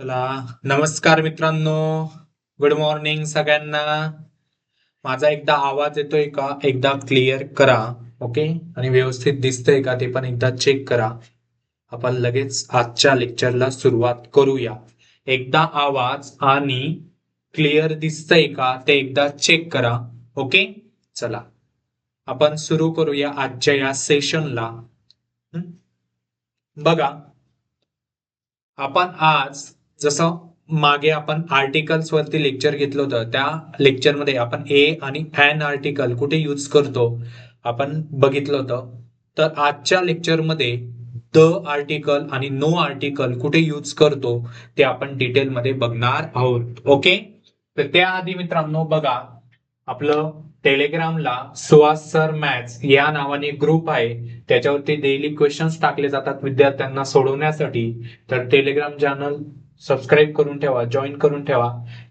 चला नमस्कार मित्रांनो. गुड मॉर्निंग सगळ्यांना. माझा एकदा आवाज येतोय का? एकदा क्लिअर करा ओके आणि व्यवस्थित दिसतंय का ते पण एकदा चेक करा. आपण लगेच आजच्या लेक्चरला सुरुवात करूया. एकदा आवाज आणि क्लिअर दिसतंय का ते एकदा चेक करा ओके चला आपण सुरू करूया आजच्या या सेशनला बघा आपण आज जसं मागे आपण आर्टिकल्स वरती लेक्चर घेतलं होतं त्या लेक्चरमध्ये आपण ए आणि एन आर्टिकल कुठे यूज करतो आपण बघितलं होतं. तर आजच्या लेक्चरमध्ये द आर्टिकल आणि नो आर्टिकल कुठे यूज करतो ते आपण डिटेलमध्ये बघणार आहोत. ओके तर त्याआधी मित्रांनो बघा आपलं टेलिग्रामला सुहास सर मॅथ्स या नावाने ग्रुप आहे. त्याच्यावरती डेली क्वेश्चन्स टाकले जातात विद्यार्थ्यांना सोडवण्यासाठी. तर टेलिग्राम चॅनल सबस्क्राईब करून ठेवा जॉईन करून ठेवा.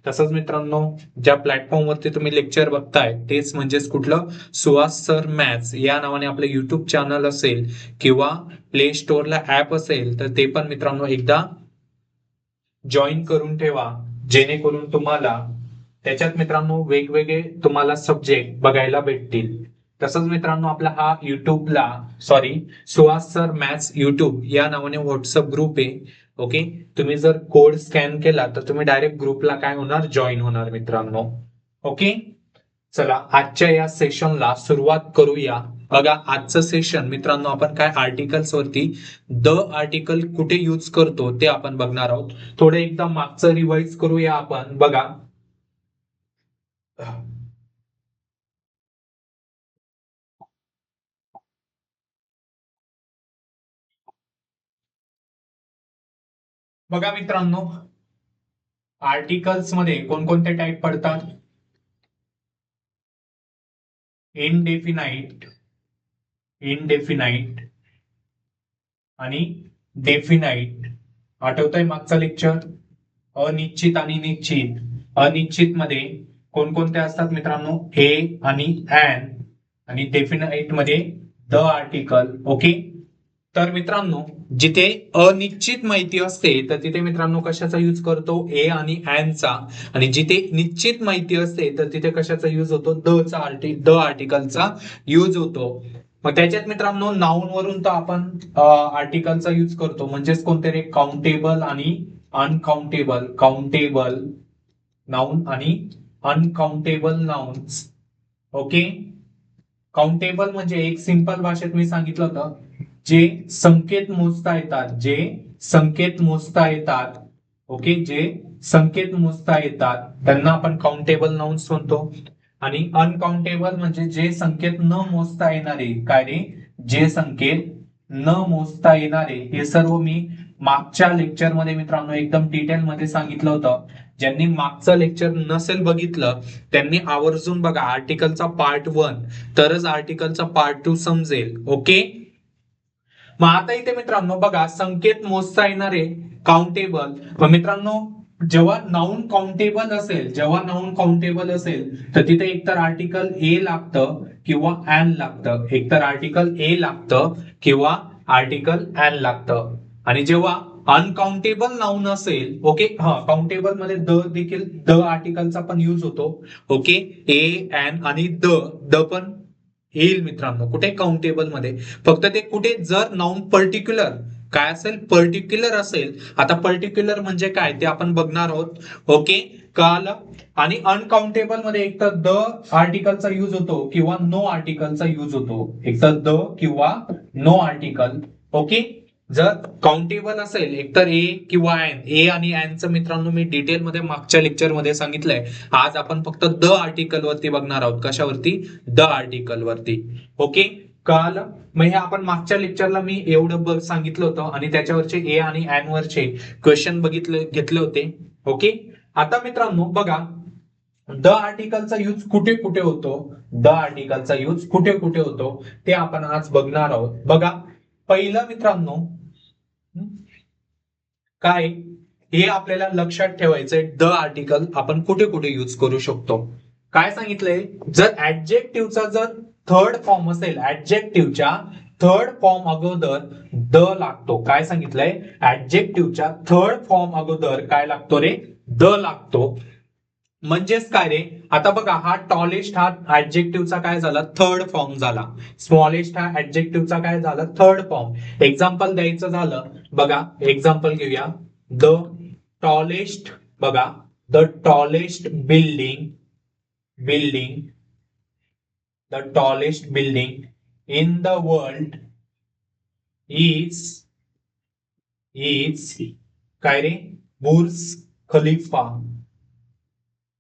तसंच मित्रांनो ज्या प्लॅटफॉर्मवरती तुम्ही लेक्चर बघताय तेच म्हणजेच कुठलं? सुहास सर मॅथ्स या नावाने आपलं युट्यूब चॅनल असेल किंवा प्ले स्टोअरला ऍप असेल तर ते पण मित्रांनो एकदा जॉईन करून ठेवा. जेणेकरून तुम्हाला त्याच्यात मित्रांनो वेगवेगळे तुम्हाला सब्जेक्ट बघायला भेटतील. तसंच मित्रांनो आपला हा युट्यूबला sorry Suhas sir maths YouTube या नावाने व्हॉट्सअप ग्रुप आहे. ओके तुम्ही जर कोड स्कॅन केला तर तुम्ही डायरेक्ट ग्रुपला काय होणार? जॉईन होणार मित्रांनो. ओके चला आजच्या या सेशनला सुरुवात करूया. बघा आजचं सेशन मित्रांनो आपण काय आर्टिकल्स वरती द आर्टिकल कुठे यूज करतो ते आपण बघणार आहोत. थोडं एकदा मागचं रिवाइज करूया आपण. बघा. बघा मित्रांनो आर्टिकल्समध्ये कोणकोणते टाईप पडतात? इनडेफिनाईट इनडेफिनाईट आणि डेफिनाईट आठवतंय मागचा लेक्चर अनिश्चित आणि निश्चित. अनिश्चित मध्ये कोणकोणते असतात मित्रांनो? ए आणि ॲन आणि डेफिनाईटमध्ये द आर्टिकल ओके तर मित्रांनो जिथे अनिश्चित माहिती असते तर तिथे मित्रांनो कशाचा यूज करतो? ए आणि चा. आणि जिथे निश्चित माहिती असते तर तिथे कशाचा यूज होतो? द चा आर्टि द आर्टिकलचा यूज होतो. मग त्याच्यात मित्रांनो नाऊन वरून तर आपण आर्टिकलचा यूज करतो. म्हणजेच कोणतरी काउंटेबल आणि अनकाउंटेबल काउंटेबल नाऊन आणि अनकाउंटेबल नाउन्स ओके काउंटेबल म्हणजे एक सिंपल भाषेत मी सांगितलं होतं. जे संकेत मोजता येतात जे संकेत मोजता येतात ओके जे संकेत मोजता येतात त्यांना आपण काउंटेबल नाउन्स म्हणतो. आणि अनकाउंटेबल म्हणजे जे संकेत न मोजता येणारे काय रे? जे संकेत न मोजता येणारे हे सर्व मी मागच्या लेक्चरमध्ये मित्रांनो एकदम डिटेल मध्ये सांगितलं होतं. ज्यांनी मागचं लेक्चर नसेल बघितलं त्यांनी आवर्जून बघा आर्टिकलचा पार्ट वन तरच आर्टिकलचा पार्ट टू समजेल ओके? मग आता इथे मित्रांनो बघा संकेत मोजता येणारे काउंटेबल मग मित्रांनो जेव्हा नाऊन काउंटेबल असेल जेव्हा नाऊन काउंटेबल असेल तर तिथे एकतर आर्टिकल ए लागतं किंवा ॲन लागतं. एकतर आर्टिकल ए लागतं किंवा आर्टिकल ॲन लागतं. आणि जेव्हा अनकाउंटेबल नाऊन असेल ओके हा काउंटेबलमध्ये द देखील द आर्टिकलचा पण युज होतो. ओके ए ॲन आणि द द पण येईल मित्रांनो कुठे काउंटेबलमध्ये? फक्त ते कुठे जर नाऊन पर्टिक्युलर काय असेल? पर्टिक्युलर असेल. आता पर्टिक्युलर म्हणजे काय? ते आपण बघणार आहोत. ओके काल आणि अनकाउंटेबलमध्ये एक तर द आर्टिकलचा युज होतो किंवा नो आर्टिकलचा युज होतो. एक तर द किंवा नो आर्टिकल ओके जर काउंटेबल असेल एकतर ए किंवा एन ए आणि एनचं मित्रांनो मी डिटेल मध्ये मागच्या लेक्चरमध्ये सांगितलंय. आज आपण फक्त द आर्टिकल वरती बघणार आहोत. कशावरती? द आर्टिकल वरती. ओके कळालं? मग हे आपण मागच्या लेक्चरला मी एवढं बघ सांगितलं होतं आणि त्याच्यावरचे ए आणि एन वरचे क्वेश्चन बघितले घेतले होते. ओके आता मित्रांनो बघा. द आर्टिकलचा यूज कुठे कुठे होतो? द आर्टिकलचा यूज कुठे कुठे होतो? ते आपण आज बघणार आहोत. बघा. पहिलं मित्रांनो काय? हे आपल्याला लक्षात ठेवायचंय. द आर्टिकल आपण कुठे कुठे यूज करू शकतो. काय सांगितलंय? जर ऍडजेक्टिव्हचा जर थर्ड फॉर्म असेल ऍडजेक्टिव्हच्या थर्ड फॉर्म अगोदर द लागतो. काय सांगितलंय? ऍडजेक्टिव्हच्या थर्ड फॉर्म अगोदर काय लागतो रे? द लागतो. म्हणजेच काय रे? आता बघा हा टॉलेस्ट हा ऍडजेक्टिव्हचा काय झाला? थर्ड फॉर्म झाला. स्मॉलेस्ट हा ऍडजेक्टिव्हचा काय झाला? थर्ड फॉर्म एक्झाम्पल द्यायचं झालं बघा एक्झाम्पल घेऊया. द टॉलेस्ट बघा the tallest building building the tallest building in the world is is काय रे? बुर्ज खलिफा.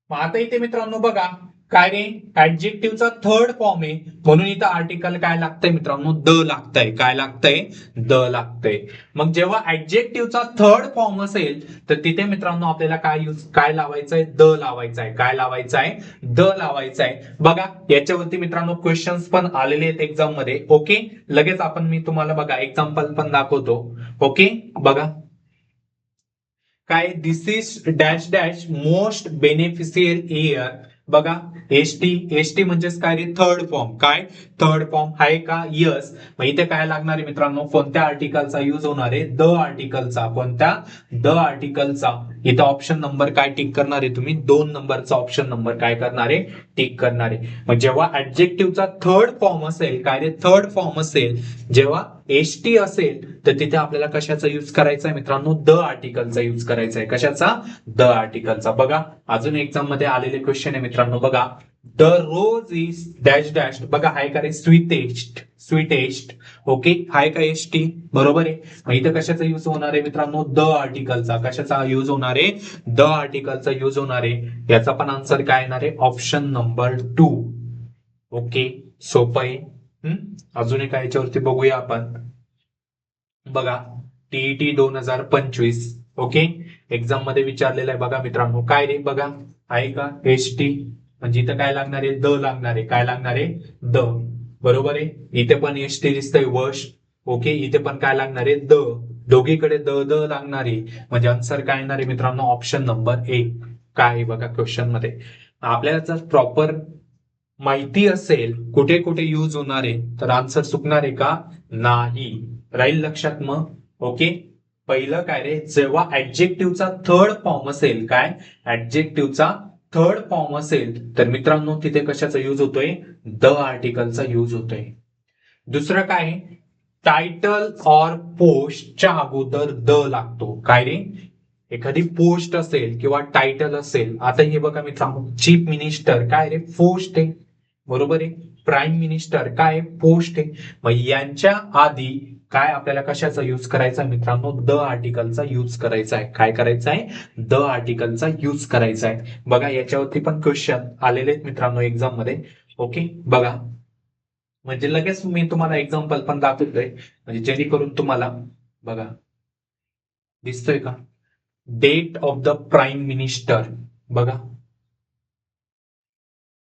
मग आता इथे मित्रांनो बघा काय रे? ऍडजेक्टिव्हचा थर्ड फॉर्म आहे. म्हणून इथं आर्टिकल काय लागतंय मित्रांनो? द लागतंय. काय लागतंय? द लागतंय. मग जेव्हा ऍडजेक्टिव्हचा थर्ड फॉर्म असेल तर तिथे मित्रांनो आपल्याला काय यूज काय लावायचंय? द लावायचं आहे काय लावायचं आहे द लावायचं आहे बघा याच्यावरती मित्रांनो क्वेश्चन्स पण आलेले आहेत एक्झाममध्ये. ओके लगेच आपण मी तुम्हाला बघा एक्झाम्पल पण दाखवतो. ओके बघा. काय this is dash dash most beneficial year बघा एस टी एस टी म्हणजेच काय रे? थर्ड फॉर्म काय? थर्ड फॉर्म आहे का? यस मग इथे काय लागणार आहे मित्रांनो? कोणत्या आर्टिकलचा युज होणार आहे? द आर्टिकलचा कोणत्या द आर्टिकलचा इथं ऑप्शन नंबर काय टिक करणार आहे तुम्ही? दोन नंबरचा ऑप्शन नंबर काय करणार आहे? टिक करणार आहे. मग जेव्हा ऍडजेक्टिव्हचा थर्ड फॉर्म असेल काय रे? थर्ड फॉर्म असेल जेव्हा एस टी असेल तर तिथे आपल्याला कशाचा युज करायचा आहे मित्रांनो? द आर्टिकलचा युज करायचा आहे कशाचा? द आर्टिकलचा बघा अजून एक्झाममध्ये आलेले क्वेश्चन आहे मित्रांनो. बघा the rose is dash dash बघा हाय का रे? स्वीटेस्ट स्वीटेस्ट ओके हाय का एस टी बरोबर आहे. मग इथं कशाचा युज होणार आहे मित्रांनो? द आर्टिकलचा कशाचा युज होणार आहे? द आर्टिकलचा युज होणार आहे. याचा पण आन्सर काय येणार आहे? ऑप्शन नंबर टू ओके सोपं आहे. हम्म? अजून एका याच्यावरती बघूया आपण. बघा टीईटी दोन हजार पंचवीस ओके? एक्झाममध्ये विचारलेलं आहे बघा मित्रांनो. काय रे बघा? आहे का? एस टी म्हणजे इथं काय लागणार आहे? द लागणार आहे. काय लागणार आहे? द. बरोबर आहे? इथे पण एस टी दिसतंय वश. ओके? इथे पण काय लागणार आहे? द. दोघीकडे द द लागणार आहे. म्हणजे आन्सर काय येणार आहे मित्रांनो? ऑप्शन नंबर एक काय आहे बघा क्वेश्चनमध्ये? आपल्याला जर प्रॉपर माहिती असेल कुठे कुठे यूज होणार आहे तर आन्सर चुकणार आहे का? नाही. राहील लक्षात मग. ओके पहिलं काय रे? जेव्हा ऍडजेक्टिव्हचा थर्ड फॉर्म असेल काय? ऍडजेक्टिव्हचा थर्ड फॉर्म असेल तर मित्रांनो तिथे कशाचा यूज होतोय? द आर्टिकलचा यूज होतोय. दुसरं काय? टायटल ऑर पोस्टच्या अगोदर द लागतो. काय रे? एखादी पोस्ट असेल किंवा टायटल असेल. आता हे बघा मित्रांनो चीफ मिनिस्टर काय रे? पोस्ट आहे. बरोबर आहे? प्राईम मिनिस्टर काय पोस्ट आहे? मग यांच्या आधी काय आपल्याला कशाचा युज करायचा मित्रांनो? द आर्टिकलचा युज करायचा आहे. काय करायचा आहे? द आर्टिकलचा युज करायचा आहे. बघा याच्यावरती पण क्वेश्चन आलेले आहेत मित्रांनो एक्झाममध्ये. ओके बघा. म्हणजे लगेच मी तुम्हाला एक्झाम्पल पण दाखवतोय. म्हणजे जेणेकरून तुम्हाला बघा. दिसतोय का? Date of the prime minister बघा.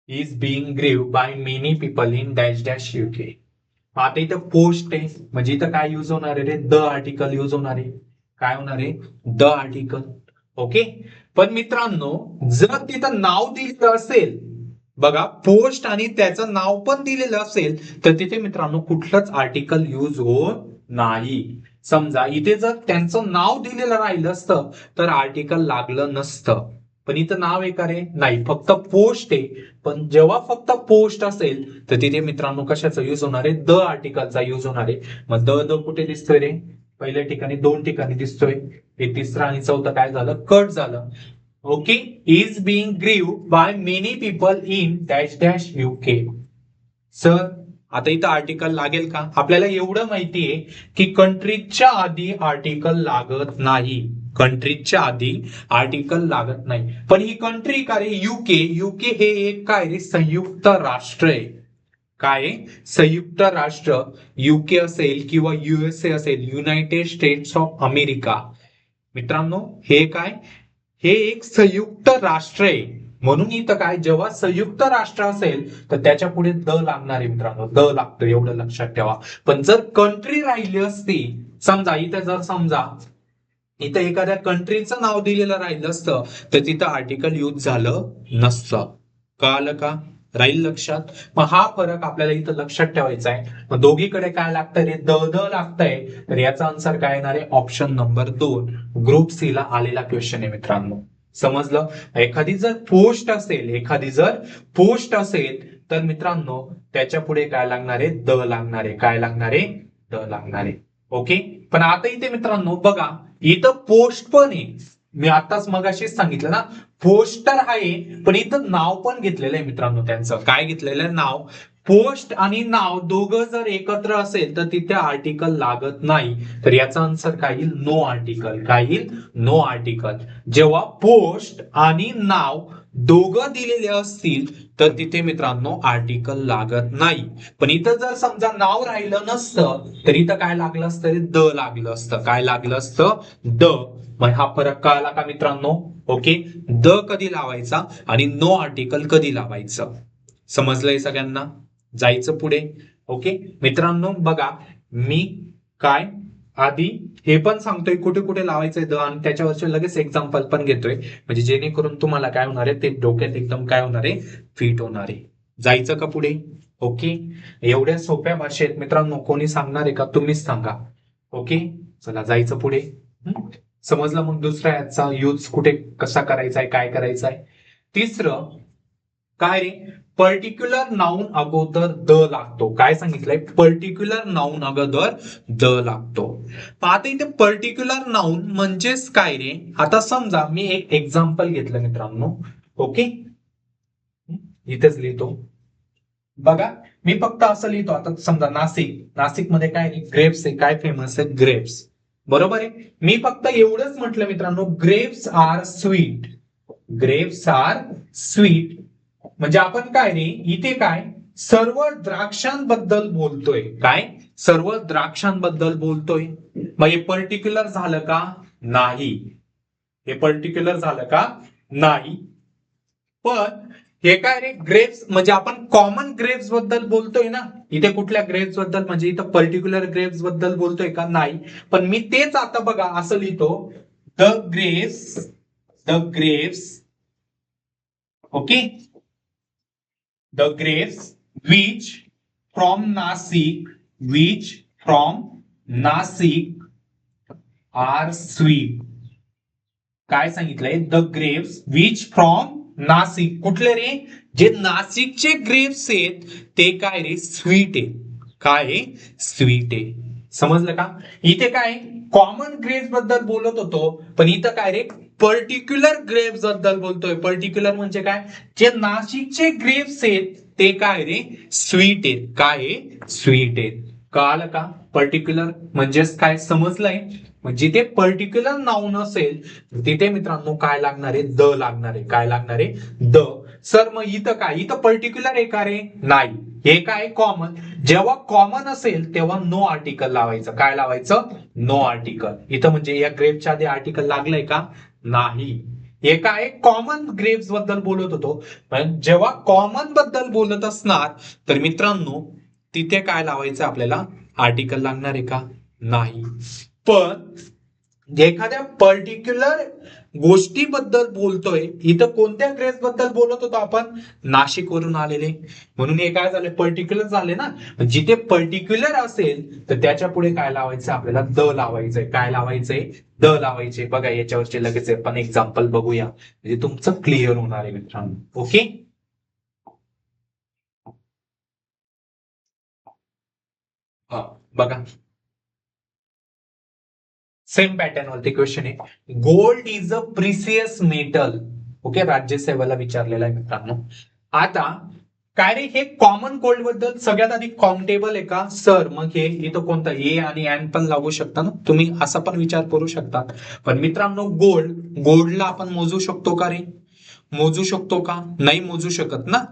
Is being grieve by many people in dash dash UK आता इथं पोस्ट आहे. म्हणजे इथं काय युज होणार आहे रे? द आर्टिकल युज होणार आहे. काय होणार आहे? द आर्टिकल ओके पण मित्रांनो जर तिथं नाव दिलेलं असेल बघा पोस्ट आणि त्याचं नाव पण दिलेलं असेल तर तिथे मित्रांनो कुठलंच आर्टिकल युज होत नाही. समजा इथे जर त्यांचं नाव दिलेलं राहिलं असतं तर आर्टिकल लागलं नसतं. पण इथं नाव आहे का रे? नाही. फक्त पोस्ट आहे. पण जेव्हा फक्त पोस्ट असेल तर तिथे मित्रांनो कशाचा युज होणार आहे? द आर्टिकलचा युज होणार आहे. मग द द कुठे दिसतोय रे? पहिल्या ठिकाणी दोन ठिकाणी दिसतोय. हे तिसरं आणि चौथं काय झालं? कट झालं. Okay is being grieve by many people in dash dash UK sir आता इथं आर्टिकल लागेल का? आपल्याला एवढं माहिती आहे की कंट्रीच्या आधी आर्टिकल लागत नाही. कंट्रीच्या आधी आर्टिकल लागत नाही. पण ही कंट्री का रे? युके युके हे एक काय रे? संयुक्त राष्ट्र आहे. काय संयुक्त राष्ट्र. युके असेल किंवा युएसए असेल युनायटेड स्टेट्स ऑफ अमेरिका मित्रांनो हे काय? हे एक संयुक्त राष्ट्र आहे. म्हणून इथं काय? जेव्हा संयुक्त राष्ट्र असेल तर त्याच्या पुढे द लागणार आहे मित्रांनो. द लागतं एवढं लक्षात ठेवा. पण जर कंट्री राहिली असती समजा इथं जर समजा इथं एखाद्या कंट्रीचं नाव दिलेलं राहिलं असतं तर तिथं आर्टिकल यूज झालं नसतं. कळालं का? राहील लक्षात? मग हा फरक आपल्याला इथं लक्षात ठेवायचा आहे. मग दोघीकडे काय लागतंय? रे द द लागतंय. तर याचा आन्सर काय येणार आहे? ऑप्शन नंबर दोन. ग्रुप सी ला आलेला क्वेश्चन आहे मित्रांनो. समजलं? एखादी जर पोस्ट असेल एखादी जर पोस्ट असेल तर मित्रांनो त्याच्या पुढे काय लागणार आहे? द लागणार आहे. काय लागणार आहे? द लागणार आहे. ओके? पण आता इथे मित्रांनो बघा. इथं पोस्ट पण आहे. मी आताच मगाशीच सांगितलं ना पोस्टर आहे पण इथं नाव पण घेतलेलं आहे मित्रांनो त्यांचं. काय घेतलेलं आहे? नाव. पोस्ट आणि नाव दोघं जर एकत्र असेल तर तिथे आर्टिकल लागत नाही. तर याचा आन्सर काय येईल? नो आर्टिकल काय येईल? नो आर्टिकल जेव्हा पोस्ट आणि नाव दोघं दिलेले असतील तर तिथे मित्रांनो आर्टिकल लागत नाही. पण इथं जर समजा नाव राहिलं नसतं तर इथं काय लागलं असतं रे? द लागलं असतं. काय लागलं असतं? द. मग हा फरक कळाला का मित्रांनो? ओके? द कधी लावायचा आणि नो आर्टिकल कधी लावायचं? समजलंय सगळ्यांना? जायचं पुढे. ओके? मित्रांनो बघा मी काय आधी हे पण सांगतोय कुठे कुठे लावायचंय द आणि त्याच्यावरचे लगेच एक्झाम्पल पण घेतोय. म्हणजे जेणेकरून तुम्हाला काय होणार आहे ते डोक्यात एकदम काय होणार आहे फिट होणार आहे. जायचं का पुढे? ओके? एवढ्या सोप्या भाषेत मित्रांनो कोणी सांगणार आहे का? तुम्हीच सांगा. ओके? चला जायचं पुढे. समजलं मग दुसरा याचा यूज कुठे कसा करायचा आहे काय करायचा आहे तिसरं काय रे? पर्टिक्युलर नाऊन अगोदर द लागतो. काय सांगितलंय? पर्टिक्युलर नाऊन अगोदर द लागतो. आता इथे पर्टिक्युलर नाऊन म्हणजेच काय रे? आता समजा मी एक एक्झाम्पल घेतलं मित्रांनो. ओके इथेच लिहितो. बघा मी फक्त असं लिहितो. आता समजा नाशिक नाशिकमध्ये काय ग्रेप्स आहे. काय फेमस आहे? ग्रेप्स बरोबर आहे? मी फक्त एवढंच म्हटलं मित्रांनो. Grapes are sweet grapes are sweet म्हणजे आपण काय रे इथे काय सर्व द्राक्षांबद्दल बोलतोय. काय? सर्व द्राक्षांबद्दल बोलतोय. मग हे पर्टिक्युलर झालं का? नाही. हे पर्टिक्युलर झालं का? नाही. पण हे काय रे? ग्रेप्स म्हणजे आपण कॉमन ग्रेप्सबद्दल बोलतोय ना? इथे कुठल्या ग्रेप्सबद्दल? म्हणजे इथं पर्टिक्युलर ग्रेप्सबद्दल बोलतोय का? नाही. पण मी तेच आता बघा असं लिहितो. The grapes the grapes okay the grapes which from Nashik which from Nashik are sweet काय सांगितलंय? The grapes which from Nashik कुठले रे? जे नाशिकचे ग्रेप्स आहेत ते काय रे? स्वीट आहे काय स्वीट आहे. समजलं का? इथे काय? कॉमन ग्रेप्सबद्दल बोलत होतो पण इथं काय रे? पर्टिक्युलर ग्रेप्सबद्दल बोलतोय. पर्टिक्युलर म्हणजे काय? जे नाशिकचे ग्रेप्स आहेत ते काय रे? स्वीट आहेत. काय आहे स्वीट आहेत. कळालं का? पर्टिक्युलर म्हणजेच काय समजलंय? जिथे पर्टिक्युलर नाऊन असेल तिथे मित्रांनो काय लागणार आहे? द लागणार आहे. काय लागणार आहे? द. सर मग इथं काय? इथं पर्टिक्युलर आहे का रे? नाही. हे काय? कॉमन जेव्हा कॉमन असेल तेव्हा नो आर्टिकल लावायचं. काय लावायचं? नो आर्टिकल इथं म्हणजे या ग्रेपच्या आधी आर्टिकल लागलंय का? नाही. हे काय? कॉमन ग्रेप्सबद्दल बोलत होतो. पण जेव्हा कॉमनबद्दल बोलत असणार तर मित्रांनो तिथे काय लावायचं आपल्याला? आर्टिकल लागणार आहे का? नाही. पण एखाद्या पर्टिक्युलर गोष्टीबद्दल बोलतोय इथं कोणत्या ग्रेस बद्दल बोलत होतो आपण? नाशिक वरून आलेले. म्हणून हे काय झालं पर्टिक्युलर झाले ना? जिथे पर्टिक्युलर असेल तर त्याच्या पुढे काय लावायचं? आपल्याला द लावायचंय. काय लावायचंय? द लावायचे बघा याच्यावरचे लगेच आपण एक्झाम्पल बघूया. म्हणजे तुमचं क्लिअर होणार आहे मित्रांनो. ओके? हा बघा. सेम पॅटर्न वरती क्वेश्चन आहे. Gold is a precious metal okay राज्यसेवेला विचारलेला आहे मित्रांनो. आता काय रे हे कॉमन गोल्डबद्दल सगळ्यात आधी काउंटेबल आहे का? सर मग हे इथं कोणता? ए आणि एन पण लागू शकता ना? तुम्ही असा पण विचार करू शकता पण मित्रांनो गोल्ड गोल्डला आपण मोजू शकतो का रे? मोजू शकतो का? नाही मोजू शकत ना?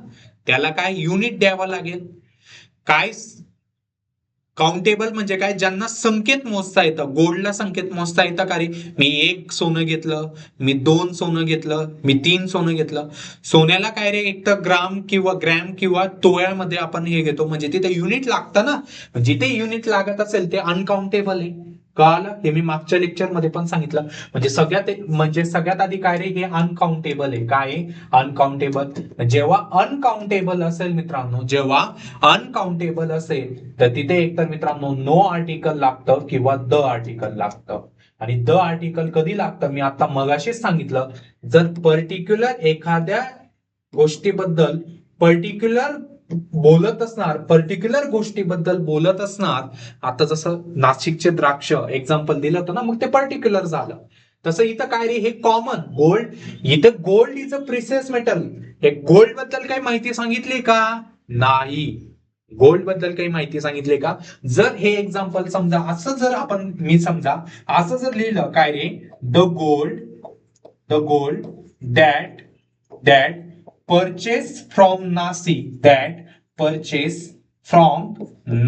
त्याला काय? युनिट द्यावा लागेल. काय काउंटेबल म्हणजे काय? ज्यांना संकेत मोजता येतं. गोल्डला संकेत मोजता येतं का रे? मी एक सोनं घेतलं मी दोन सोनं घेतलं मी तीन सोनं घेतलं. सोन्याला काय रे? एक तर ग्राम किंवा ग्रॅम किंवा तोळ्यामध्ये आपण हे घेतो. म्हणजे तिथे युनिट लागतं ना? जिथे युनिट लागत असेल ते अनकाउंटेबल आहे. कळालं हे मी मागच्या लेक्चरमध्ये पण सांगितलं. म्हणजे सगळ्यात म्हणजे सगळ्यात आधी काय रे हे अनकाउंटेबल आहे. काय? अनकाउंटेबल जेव्हा अनकाउंटेबल असेल मित्रांनो जेव्हा अनकाउंटेबल असेल तर तिथे एकतर मित्रांनो नो आर्टिकल लागतं किंवा द आर्टिकल लागतं. आणि द आर्टिकल कधी लागतं? मी आता मगाशीच सांगितलं. जर पर्टिक्युलर एखाद्या गोष्टीबद्दल पर्टिक्युलर बोलत असणार पर्टिक्युलर गोष्टीबद्दल बोलत असणार आता जसं नाशिकचे द्राक्ष एक्झाम्पल दिलं होतं ना मग ते पर्टिक्युलर झालं. तसं इथं काय रे हे कॉमन गोल्ड इथं gold is a precious metal हे गोल्डबद्दल काही माहिती सांगितली का? नाही. गोल्डबद्दल काही माहिती सांगितली का? जर हे एक्झाम्पल समजा असं जर आपण मी समजा असं जर लिहिलं काय रे? The gold the gold that that purchase from Nasik that purchase from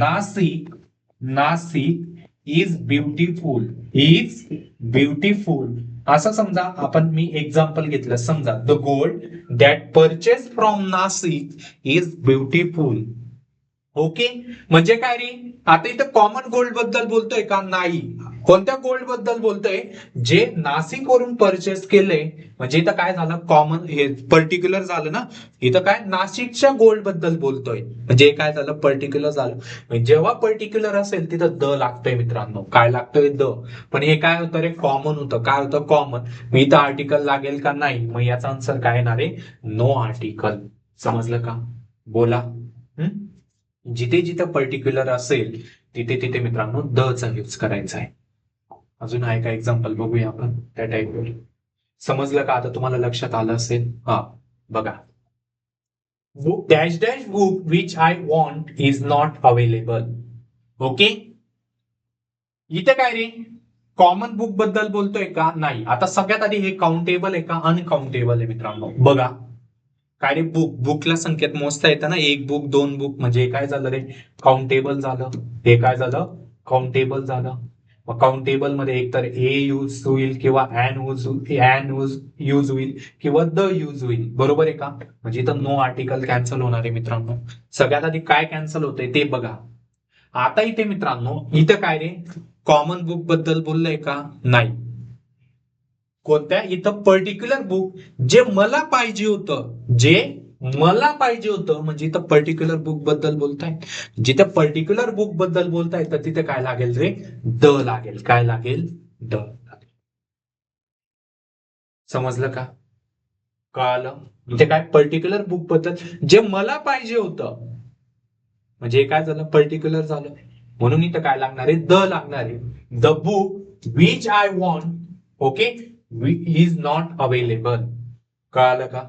Nasik Nasik is beautiful is beautiful असं समजा आपण मी एक्झाम्पल घेतलं. समजा the gold that purchase from Nashik is beautiful okay म्हणजे काय रे? आता इथं कॉमन गोल्डबद्दल बोलतोय का? नाही. कोणत्या गोल्डबद्दल बोलतोय? जे नाशिक वरून परचेस केले म्हणजे इथं काय झालं? कॉमन हे पर्टिक्युलर झालं ना? इथं काय? नाशिकच्या गोल्डबद्दल बोलतोय. म्हणजे काय झालं? पर्टिक्युलर झालं. जेव्हा पर्टिक्युलर असेल तिथं द लागतोय मित्रांनो. काय लागतोय? द. पण हे काय होतं रे? कॉमन होतं. काय होतं? कॉमन मी इथं आर्टिकल लागेल का नाही? मग याचा आन्सर काय येणार आहे? नो आर्टिकल समजलं का? बोला. हम्म? जिथे जिथे पर्टिक्युलर असेल तिथे तिथे मित्रांनो द चा यूज करायचा आहे. अजून आहे का एक्झाम्पल बघूया आपण त्या टाईपवर समजलं का? आता तुम्हाला लक्षात आलं असेल. हा बघा. Dash dash book which I want is not available okay इथे काय रे? कॉमन बुकबद्दल बोलतोय का? नाही. आता सगळ्यात आधी हे काउंटेबल आहे का? अनकाउंटेबल आहे मित्रांनो. बघा. काय रे? बुक बुकला संख्येत मोजता येतं ना? एक बुक दोन बुक म्हणजे काय झालं रे? काउंटेबल झालं. हे काय झालं? काउंटेबल झालं. मग काउंटेबलमध्ये एकतर ए यूज होईल किंवा an use an use use होईल किंवा द यूज होईल. बरोबर आहे का? म्हणजे इथं नो आर्टिकल कॅन्सल होणार आहे मित्रांनो. सगळ्यात आधी काय कॅन्सल होतंय ते बघा. आता इथे मित्रांनो इथं काय रे? कॉमन बुकबद्दल बोललंय का? नाही. कोणत्या? इथं पर्टिक्युलर बुक जे मला पाहिजे होतं जे मला पाहिजे होतं म्हणजे इथं पर्टिक्युलर बुकबद्दल बोलताय. जिथे पर्टिक्युलर बुकबद्दल बोलताय तर तिथे काय लागेल रे? द लागेल. काय लागेल? द लागेल. समजलं का? कळालं? इथे काय? पर्टिक्युलर बुकबद्दल. जे मला पाहिजे होतं म्हणजे काय झालं? पर्टिक्युलर झालं. म्हणून इथं काय लागणार आहे? द लागणार आहे. The book which I want okay is not available कळालं का?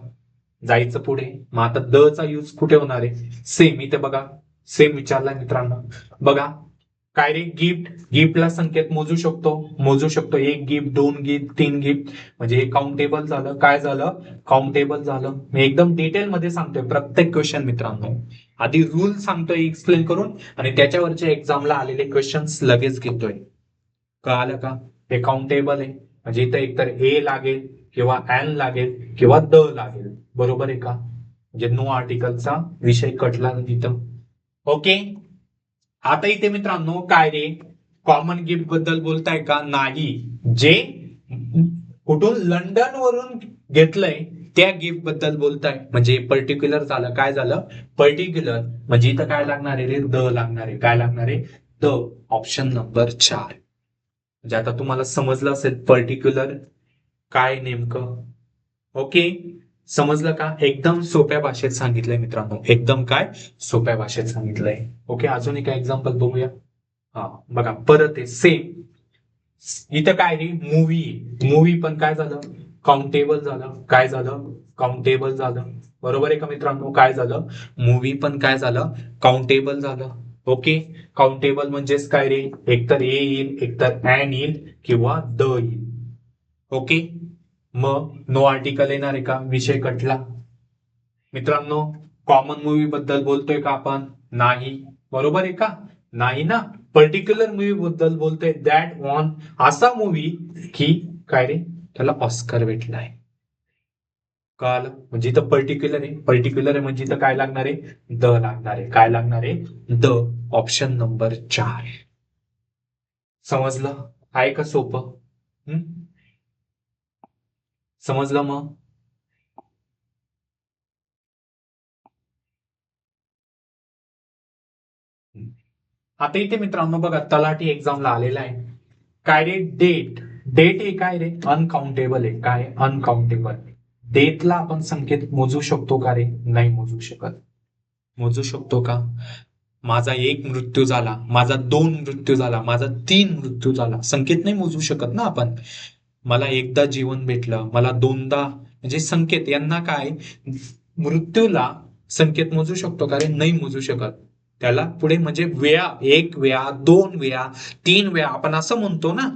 जायचं पुढे. मग आता द चा यूज कुठे होणार आहे? सेम इथे बघा. सेम विचारलाय मित्रांनो. बघा. काय रे? गिफ्ट गिफ्टला संकेत मोजू शकतो. मोजू शकतो. एक गिफ्ट दोन गिफ्ट तीन गिफ्ट म्हणजे हे काउंटेबल झालं. काय झालं? काउंटेबल झालं. मी एकदम डिटेल मध्ये सांगतोय प्रत्येक क्वेश्चन मित्रांनो. आधी रूल सांगतोय एक्सप्लेन करून आणि त्याच्यावरच्या एक्झामला आलेले क्वेश्चन्स लगेच घेतोय. कळालं का? हे काउंटेबल आहे. म्हणजे इथं एकतर ए लागेल किंवा एन लागेल किंवा द लागेल. बरोबर आहे का? म्हणजे नो आर्टिकलचा विषय कटला ना तिथं. ओके आता इथे मित्रांनो काय रे? कॉमन गिफ्टबद्दल बोलताय का? नाही. जे कुठून? लंडन वरून घेतलंय त्या गिफ्टबद्दल बोलताय. म्हणजे पर्टिक्युलर झालं. काय झालं? पर्टिक्युलर म्हणजे इथं काय लागणार आहे रे? द लागणार आहे. काय लागणार आहे? द. ऑप्शन नंबर चार. म्हणजे आता तुम्हाला समजलं असेल पर्टिक्युलर काय नेमकं? ओके समजलं का? एकदम सोप्या भाषेत सांगितलंय मित्रांनो. एकदम काय? सोप्या भाषेत सांगितलंय. ओके अजून एक एक्झाम्पल बघूया. हा बघा परत आहे सेम इथं काय रे मूवी मूवी पण काय झालं? काउंटेबल झालं. काय झालं? काउंटेबल झालं. बरोबर आहे का मित्रांनो? काय झालं? मूवी पण काय झालं? काउंटेबल झालं. ओके काउंटेबल म्हणजेच काय रे? एकतर ए येईल एकतर ऍन येईल किंवा द येईल. ओके मग नो आर्टिकल येणार आहे का? विषय कटला. मित्रांनो कॉमन मूवी बद्दल बोलतोय का आपण? नाही. बरोबर आहे का? नाही ना? पर्टिक्युलर मूवी बद्दल बोलतोय. दॅट वॉन असा मूवी की काय रे? त्याला ऑस्कर भेटलाय काल म्हणजे इथं पर्टिक्युलर आहे. पर्टिक्युलर आहे म्हणजे इथं काय लागणार आहे? द लागणार आहे. काय लागणार आहे? द ऑप्शन नंबर चार. समजलं? आहे का सोपं? समजलं मग? आता इथे मित्रांनो बघा तलाठी एक्झामला आलेला आहे. काय रे? डेट डेट हे काय रे? अनकाउंटेबल आहे. काय? अनकाउंटेबल डेटला आपण संकेत मोजू शकतो का रे? नाही मोजू शकत. मोजू शकतो का? माझा एक मृत्यू झाला. माझा दोन मृत्यू झाला. माझा तीन मृत्यू झाला. संकेत नाही मोजू शकत ना आपण? मला एकदा जीवन भेटलं मला दोनदा म्हणजे संकेत यांना काय मृत्यूला संकेत मोजू शकतो कारण नाही मोजू शकत. त्याला पुढे म्हणजे वेळा एक वेळा दोन वेळा तीन वेळा आपण असं म्हणतो ना.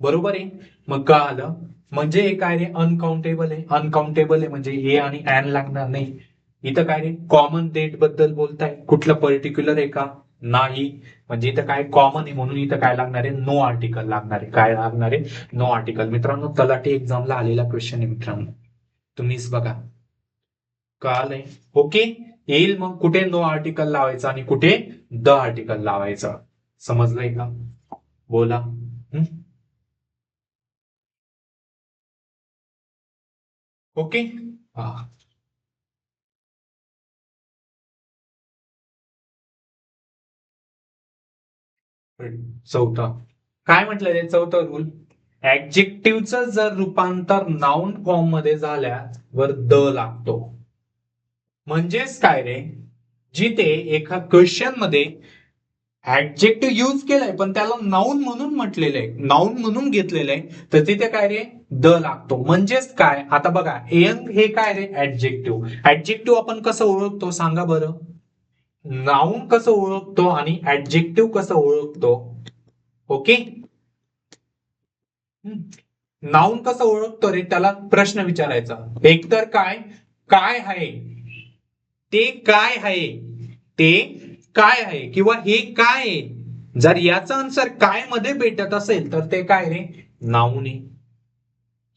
बरोबर आहे? मग का आलं म्हणजे हे काय रे? अनकाउंटेबल आहे. अनकाउंटेबल आहे म्हणजे ए आणि ऍन लागणार नाही. इथं काय रे? कॉमन डेटबद्दल बोलताय. कुठलं पर्टिक्युलर आहे का? नाही. म्हणजे इथं काय कॉमन आहे म्हणून इथं काय लागणार आहे? नो आर्टिकल लागणार आहे. काय लागणार आहे? नो आर्टिकल मित्रांनो तलाठी एक्झामला आलेला क्वेश्चन आहे मित्रांनो. तुम्हीच बघा. कळालंय ओके? येईल मग कुठे नो आर्टिकल लावायचं आणि कुठे द आर्टिकल लावायचं? समजलंय का? बोला. ओके? हा. चौथा. काय म्हटलं रे चौथा रूल ऍडजेक्टिव्हचं जर रूपांतर नाउन फॉर्ममध्ये झाल्यावर द लागतो. म्हणजेच काय रे? जिथे एका क्वेश्चनमध्ये ऍडजेक्टिव्ह यूज केलाय पण त्याला नाऊन म्हणून म्हटलेलं आहे. नाऊन म्हणून घेतलेलं आहे. तर तिथे काय रे? द लागतो. म्हणजेच काय? आता बघा एन हे काय रे? ऍडजेक्टिव्ह ऍडजेक्टिव्ह आपण कसं ओळखतो? सांगा बरं. नाऊन कसं ओळखतो आणि ऍडजेक्टिव्ह कसं ओळखतो? ओके नाऊन कसं ओळखतो रे? त्याला प्रश्न विचारायचा. एकतर काय? काय आहे? ते काय आहे? ते काय आहे? किंवा हे काय आहे? जर याचा आन्सर काय मध्ये भेटत असेल तर ते काय रे? नाऊन आहे.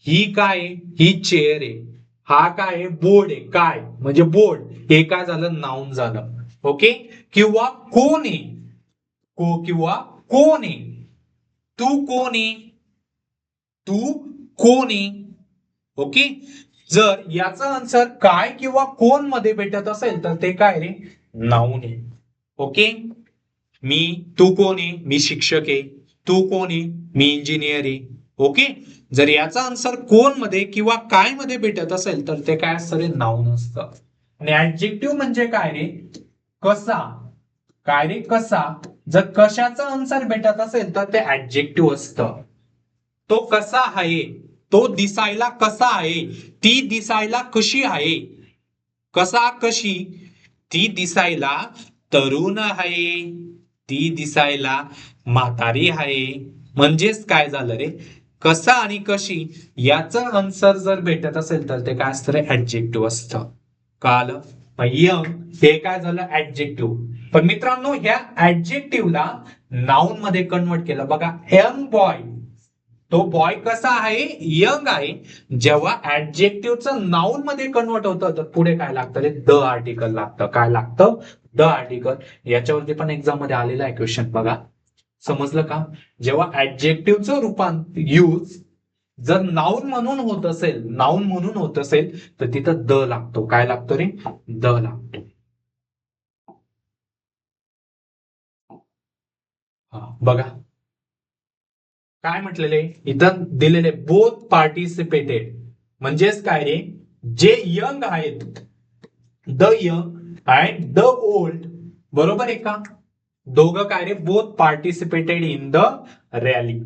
ही काय आहे? ही चेअर आहे. हा काय आहे? बोर्ड आहे. काय? म्हणजे बोर्ड हे काय झालं? नाऊन झालं. ओके किंवा कोण? आहे को किंवा कोण? आहे तू कोण? आहे तू कोण? आहे ओके जर याचा आन्सर काय किंवा कोणमध्ये भेटत असेल तर ते काय रे? नाऊन आहे. ओके मी तू कोण? आहे मी शिक्षक आहे. तू कोण? आहे मी इंजिनियर आहे. ओके जर याचा आन्सर कोणमध्ये किंवा काय मध्ये भेटत असेल तर ते काय असतं रे? नाऊन असतं. आणि ऍडजेक्टिव्ह म्हणजे काय रे? कसा? काय रे कसा? जर कशाचा आन्सर भेटत असेल तर ते ऍब्जेक्टिव्ह असतं. तो कसा आहे? तो दिसायला कसा आहे? ती दिसायला कशी आहे? कसा कशी? ती दिसायला तरुण आहे. ती दिसायला म्हातारी आहे. म्हणजेच काय झालं रे? कसा आणि कशी? याचं आन्सर जर भेटत असेल तर ते काय असतं रे? ऍब्जेक्टिव्ह असतं. कळालं यंग हे काय झालं? ऍडजेक्टिव्ह पण मित्रांनो ह्या ऍडजेक्टिव्हला नाऊन मध्ये कन्वर्ट केलं. बघा यंग बॉय तो बॉय कसा आहे? यंग आहे. जेव्हा ऍडजेक्टिव्हचं नाऊन मध्ये कन्वर्ट होतं तर पुढे काय लागतं द आर्टिकल लागतं. काय लागतं? द आर्टिकल याच्यावरती पण एक्झाममध्ये आलेला आहे क्वेश्चन बघा. समजलं का? जेव्हा ऍडजेक्टिव्हचं रूपांतर यूज जर नाऊन म्हणून होत असेल नाऊन म्हणून होत असेल तर तिथं द लागतो. काय लागतो रे? द लागतो. बघा. काय म्हटलेले? इथं दिलेले बोथ पार्टिसिपेटेड म्हणजेच काय रे? जे यंग आहेत the young and the old बरोबर आहे का? दोघं काय रे? Both participated in the rally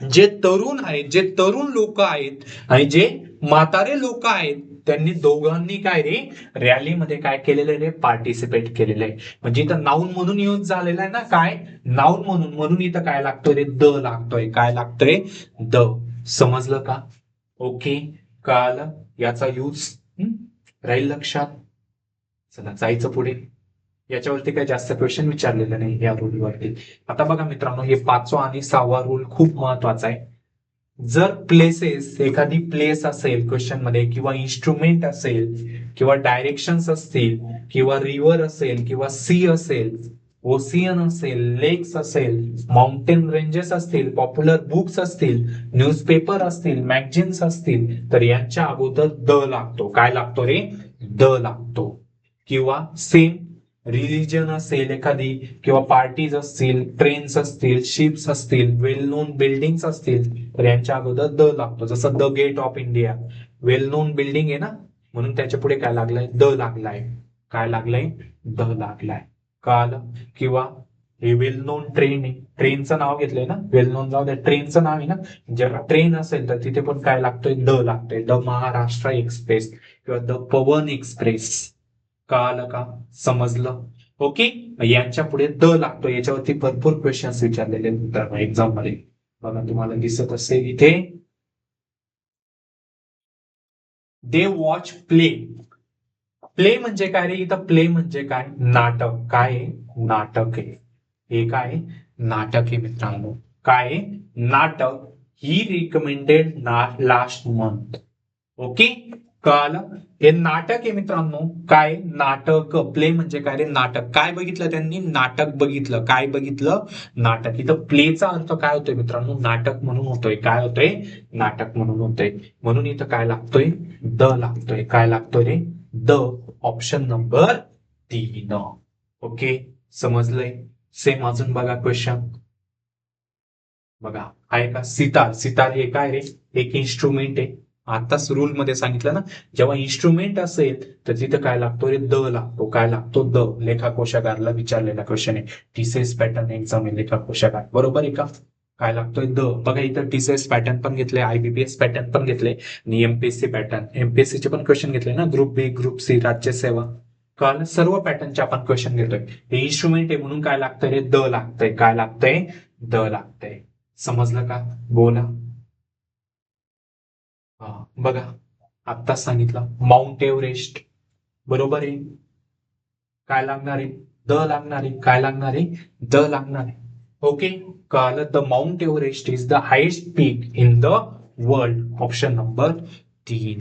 जे तरुण आहेत जे तरुण लोक आहेत आणि जे म्हातारे लोक आहेत त्यांनी दोघांनी काय रे रॅलीमध्ये काय केलेलं आहे रे? पार्टिसिपेट केलेलं आहे. म्हणजे इथं नाऊन म्हणून यूज झालेला आहे ना काय? नाऊन म्हणून. म्हणून इथं काय लागतोय रे? द लागतोय. काय लागतोय? द. समजलं का? ओके. कळालं? याचा यूज राहील लक्षात? चला जायचं पुढे. याच्यावरती काही जास्त क्वेश्चन विचारलेलं नाही या रूल वरती. आता बघा मित्रांनो हे पाचवा आणि सहावा रूल खूप महत्त्वाचा आहे. जर प्लेसेस एखादी प्लेस असेल क्वेश्चनमध्ये किंवा इन्स्ट्रुमेंट असेल किंवा डायरेक्शन्स असतील किंवा रिव्हर असेल किंवा सी असेल ओसियन असेल लेक्स असेल माउंटेन रेंजेस असतील पॉप्युलर बुक्स असतील न्यूजपेपर असतील मॅगझिन्स असतील तर यांच्या अगोदर द लागतो. काय लागतो रे? द लागतो. किंवा सेम रिलिजन असेल एखादी किंवा पार्टीज असतील ट्रेन्स असतील शिप्स असतील वेल नोन बिल्डिंग्स असतील तर यांच्या अगोदर द लागतो. जसं the gate of India well known building आहे ना? म्हणून त्याच्या पुढे काय लागलाय? द लागलाय. काय लागलाय? द लागलाय. काल किंवा हे वेल नोन ट्रेन आहे. ट्रेनचं नाव घेतलंय ना? वेल नोन जाऊ द्या. ट्रेनचं नाव आहे ना? जेव्हा ट्रेन असेल तर तिथे पण काय लागतोय? द लागतोय. द महाराष्ट्र एक्सप्रेस किंवा द पवन एक्सप्रेस. कळालं का समजलं. ओके यांच्या पुढे द लागतो. याच्यावरती भरपूर क्वेश्चन्स विचारलेले मित्रांनो एक्झाममध्ये. बघा तुम्हाला दिसत असेल इथे. दे वॉच प्ले प्ले म्हणजे काय रे? इथं प्ले म्हणजे काय? नाटक. काय नाटक आहे. हे काय नाटक आहे मित्रांनो. काय नाटक. He recommended last month okay कळालं? हे नाटक आहे मित्रांनो. काय? नाटक. प्ले म्हणजे काय रे? नाटक. काय बघितलं त्यांनी? नाटक बघितलं. काय बघितलं? नाटक. इथं प्लेचा अर्थ काय होतोय मित्रांनो? नाटक म्हणून होतोय. काय होतोय? नाटक म्हणून होतोय. म्हणून इथं काय लागतोय? द लागतोय. काय लागतोय रे? द ऑप्शन नंबर तीन. ओके समजलंय? सेम अजून बघा क्वेश्चन बघा. आहे का? सितार. सितार हे काय रे? एक इन्स्ट्रुमेंट आहे. आताच रूल मध्ये सांगितलं ना जेव्हा इन्स्ट्रुमेंट असेल तर तिथं काय लागतो रे द लागतो. काय लागतो? द. लेखा कोशागारला विचारलेला क्वेश्चन आहे टीसीएस पॅटर्न एक्झाम आहे लेखा कोशागार बरोबर आहे का? काय लागतोय? द. बघा इथं टीसीएस पॅटर्न पण घेतले आयबीपीएस पॅटर्न पण घेतले आणि एमपीएससी पॅटर्न एमपीएससी चे पण क्वेश्चन घेतले ना ग्रुप बी ग्रुप सी राज्य सेवा. काल सर्व पॅटर्नचे आपण क्वेश्चन घेतोय. हे इन्स्ट्रुमेंट आहे म्हणून काय लागतंय रे? द लागतंय. काय लागतंय? द लागतंय. समजलं का? बोला. हा बघा. आत्ताच सांगितलं. माउंट एव्हरेस्ट बरोबर आहे? काय लागणार आहे? द लागणार आहे. काय लागणार आहे? द लागणार आहे. ओके कळालं? The mount Everest is the highest peak in the world option number तीन.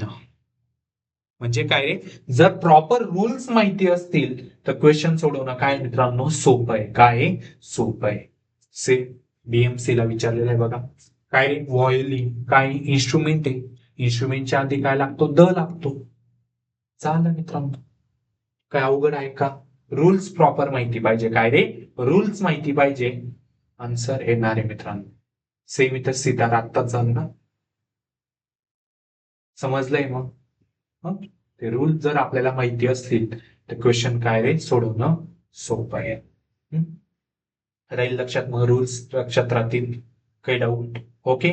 म्हणजे काय रे? जर प्रॉपर रूल्स माहिती असतील तर क्वेश्चन सोडवणं काय मित्रांनो? सोपं आहे. काय? सोपं आहे. से बीएमसी ला विचारलेलं आहे बघा. काय रे? व्हॉयलिन काय इन्स्ट्रुमेंट आहे? इन्स्ट्रुमेंटच्या आधी काय लागतो द लागतो. झालं मित्रांनो काय अवघड आहे का? रूल्स प्रॉपर माहिती पाहिजे काय रे? रूल्स माहिती पाहिजे. आन्सर येणार आहे मित्रांनो. सेम इथं सितार आत्ताच झालं ना. समजलंय मग? ते रूल जर आपल्याला माहिती असतील तर क्वेश्चन काय रे? सोडवणं सोपं आहे. राहील लक्षात मग रूल्स लक्षात राहतील. काही डाऊट ओके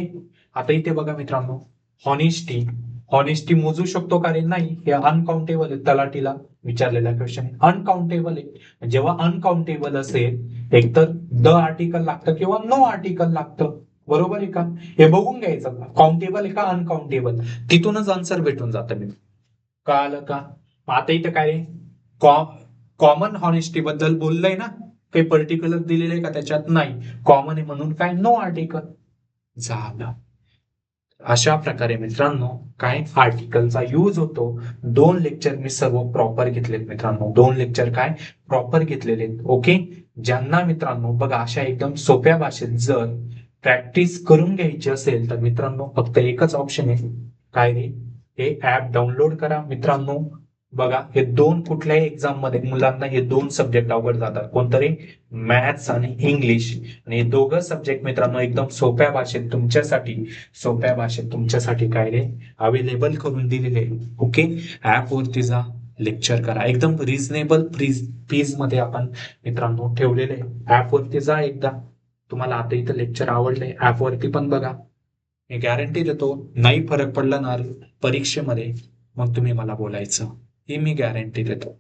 आता इथे बघा मित्रांनो. हॉनेस्टी हॉनेस्टी मोजू शकतो का रे? नाही. हे अनकाउंटेबल आहे. तलाटीला विचारलेला क्वेश्चन अनकाउंटेबल आहे. जेव्हा अनकाउंटेबल असेल एकतर द आर्टिकल लागतं किंवा नो आर्टिकल लागतं. बरोबर आहे का? हे बघून घ्यायचं काउंटेबल आहे का अनकाउंटेबल तिथूनच आन्सर भेटून जातं मी कळालं का? आता इथं काय कॉमन हॉनेस्टी बद्दल बोललंय ना? काही पर्टिक्युलर दिलेलं आहे का त्याच्यात? नाही. कॉमन आहे म्हणून काय? नो आर्टिकल झालं. अशा प्रकारे मित्रांनो काय आर्टिकलचा यूज होतो. दोन लेक्चर मी सर्व प्रॉपर घेतलेत मित्रांनो. दोन लेक्चर काय? प्रॉपर घेतलेले ओके ज्यांना मित्रांनो बघा अशा एकदम सोप्या भाषेत जर प्रॅक्टिस करून घ्यायची असेल तर मित्रांनो फक्त एकच ऑप्शन आहे. काय रे? हे ऍप डाउनलोड करा मित्रांनो. बघा हे दोन कुठल्याही एक्झाममध्ये मुलांना हे दोन सब्जेक्ट अवघड जातात. कोणतरी मॅथ्स आणि इंग्लिश आणि हे दोघं सब्जेक्ट मित्रांनो एकदम सोप्या भाषेत तुमच्यासाठी सोप्या भाषेत तुमच्यासाठी काय रे? अवेलेबल करून दिलेले. ओके ऍप वरती जा लेक्चर करा. एकदम रिजनेबल फीज फीजमध्ये आपण मित्रांनो ठेवलेले. ऍप वरती जा एकदा. तुम्हाला आता इथं लेक्चर आवडले. ऍप वरती पण बघा. मी गॅरंटी देतो नाही फरक पडला ना परीक्षेमध्ये मग तुम्ही मला बोलायचं. हे मी गॅरंटी देतो.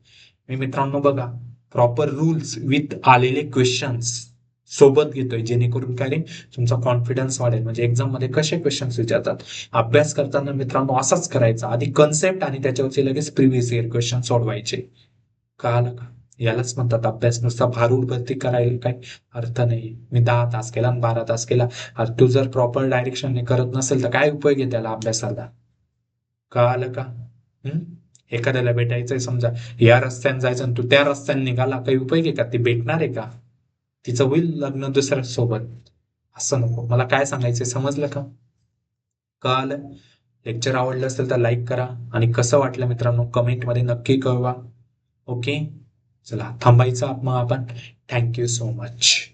मी मित्रांनो बघा प्रॉपर रूल्स विथ आलेले क्वेश्चन्स सोबत घेतोय जेणेकरून काय रे तुमचा कॉन्फिडन्स वाढेल. म्हणजे एक्झाममध्ये कसे क्वेश्चन्स विचारतात? अभ्यास करताना मित्रांनो असाच करायचा. आधी कन्सेप्ट आणि त्याच्यावरचे लगेच प्रिव्हियस इयर क्वेश्चन सोडवायचे. कळालं का यालाच म्हणतात अभ्यास. नुसता भारूड भरती करायला काही अर्थ नाही. मी दहा तास केला आणि बारा तास केला. अरे तू जर प्रॉपर डायरेक्शनने करत नसेल तर काय उपयोग आहे त्याला अभ्यासाला? कळालं का हम्म एखाद्याला भेटायचंय समजा या रस्त्याने जायचं आणि तू त्या रस्त्याने निघाला काही उपयोग आहे का? ती भेटणार आहे का? तिचं होईल लग्न दुसऱ्या सोबत? असं नको. मला काय सांगायचं समजलं का? कळालं? लेक्चर आवडलं असेल तर लाईक करा. आणि कसं वाटलं मित्रांनो कमेंटमध्ये नक्की कळवा. ओके चला थांबायचं मग आपण थँक्यू सो मच